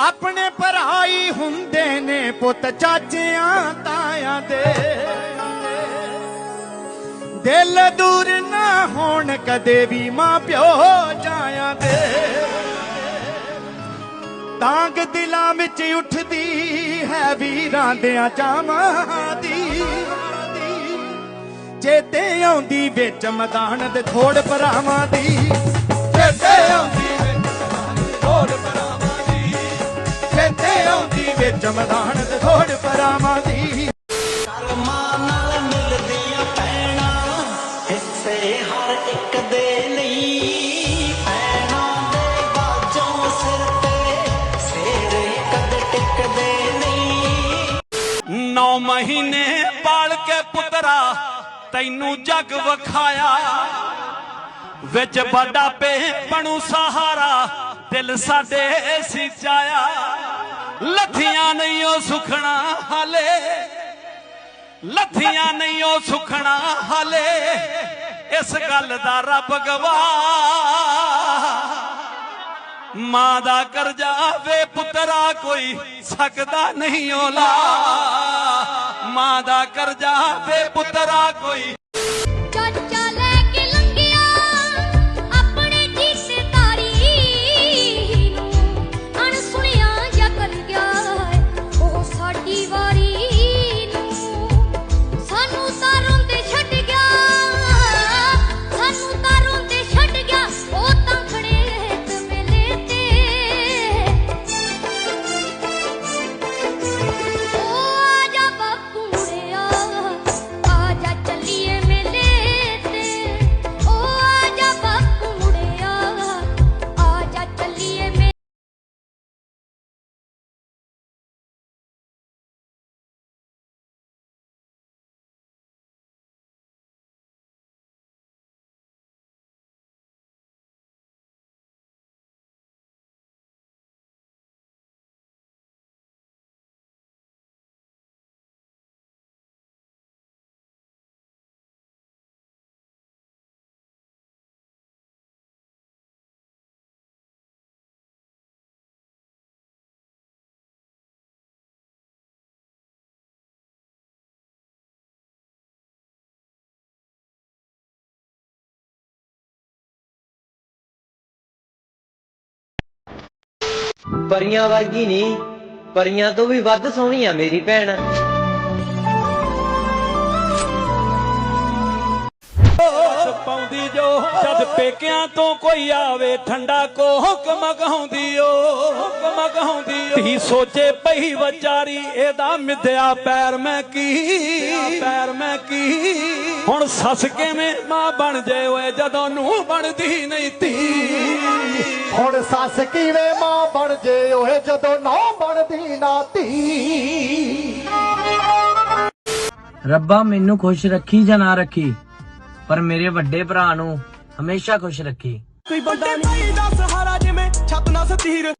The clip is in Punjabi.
ਆਪਣੇ ਭਰਾਈ ਹੁੰਦੇ ਨੇ ਪੁੱਤ ਚਾਚਿਆਂ ਤਾਇਆਂ ਦੇ। ਦਿਲ ਦੂਰ ਨਾ ਹੋਣ ਕਦੇ ਵੀ ਮਾਂ ਪਿਓ ਜਾਇਆਂ ਦੇ। ਤਾਂਗ ਦਿਲਾਂ ਵਿੱਚ ਉੱਠਦੀ ਹੈ ਵੀਰਾਂ ਦਿਆਂ ਚਾਵਾਂ ਦੀ। ਚੇਤੇ ਆਉਂਦੀ ਵਿੱਚ ਮਦਾਨ ਦੇ ਥੋੜ ਭਰਾਵਾਂ ਦੀ। ਆਉਂਦੀ ਵਿੱਚ ਮੈਦਾਨ ਦੇ ਥੋੜ ਭਰਾਵਾਂ ਦੀ। ਕਰਮਾਂ ਨਾਲ ਮਿਲਦੀਆਂ ਪੈਣਾ ਹਿੱਸੇ ਹਰ ਇੱਕ ਦੇ ਲਈ। ਪੈਣਾ ਦੇ ਬਾਝੋਂ ਸਿਰ ਤੇ ਸੇਰੇ ਕਦ ਟਿਕਦੇ ਨਹੀਂ। ਨੌ ਮਹੀਨੇ ਪਾਲ ਕੇ ਪੁੱਤਰਾ ਤੈਨੂੰ ਜੱਗ ਵਿਖਾਇਆ। ਵਿੱਚ ਵੱਡਾ ਪੇ ਬਣੂ ਸਹਾਰਾ ਦਿਲ ਸਾਡੇ ਸਿਚਾਇਆ ਲੱਥੀਆਂ ਨਹੀਂ ਉਹ ਸੁਖਣਾ ਹਾਲੇ। ਲੱਥੀਆਂ ਨਹੀਂ ਉਹ ਸੁਖਣਾ ਹਾਲੇ। ਇਸ ਗੱਲ ਦਾ ਰੱਬ ਗਵਾਹ। ਮਾਂ ਦਾ ਕਰਜ਼ਾ ਵੇ ਪੁੱਤਰਾ ਕੋਈ ਸਕਦਾ ਨਹੀਂ ਓਲਾ। ਮਾਂ ਦਾ ਕਰਜ਼ਾ ਵੇ ਪੁੱਤਰਾ ਕੋਈ ਪਰੀਆਂ ਵਰਗੀ ਨਹੀਂ ਪਰੀਆਂ ਤੋਂ ਵੀ ਵੱਧ ਸੋਹਣੀ ਆ ਮੇਰੀ ਭੈਣ। ਪਾਉਂਦੀ ਜੋ ਜਦ ਪੇਕਿਆਂ ਤੋਂ ਕੋਈ ਆਵੇ ਠੰਡਾ ਕੋਹਕ ਮਗਾਉਂਦੀ ਓ ਮਗਾਉਂਦੀ ਓ। ਧੀ ਸੋਚੇ ਪਈ ਵਿਚਾਰੀ ਇਹਦਾ ਮਿੱਧਿਆ ਪੈਰ ਮੈਂ ਕੀ ਪੈਰ ਮੈਂ ਕੀ। ਹੁਣ ਸੱਸ ਕਿਵੇਂ ਮਾਂ ਬਣ ਜੇ ਓਏ ਜਦੋਂ ਨੂੰ ਬਣਦੀ ਨਹੀਂ ਧੀ। ਹੁਣ ਸੱਸ ਕਿਵੇਂ ਬਣ ਜੇ ਓਏ ਜਦੋਂ ਨਾ ਬਣਦੀ ਨਾ ਧੀ ਰੱਬਾ ਮੈਨੂੰ ਖੁਸ਼ ਰੱਖੀ ਜਾਂ ਨਾ ਰੱਖੀ ਪਰ ਮੇਰੇ ਵੱਡੇ ਭਰਾ ਨੂੰ ਹਮੇਸ਼ਾ ਖੁਸ਼ ਰੱਖੀ। ਕੋਈ ਬੰਦਾ ਨਹੀਂ ਦਾ ਸਹਾਰਾ ਜਿਵੇਂ ਛੱਤ ਨਾ ਸਤੀਰ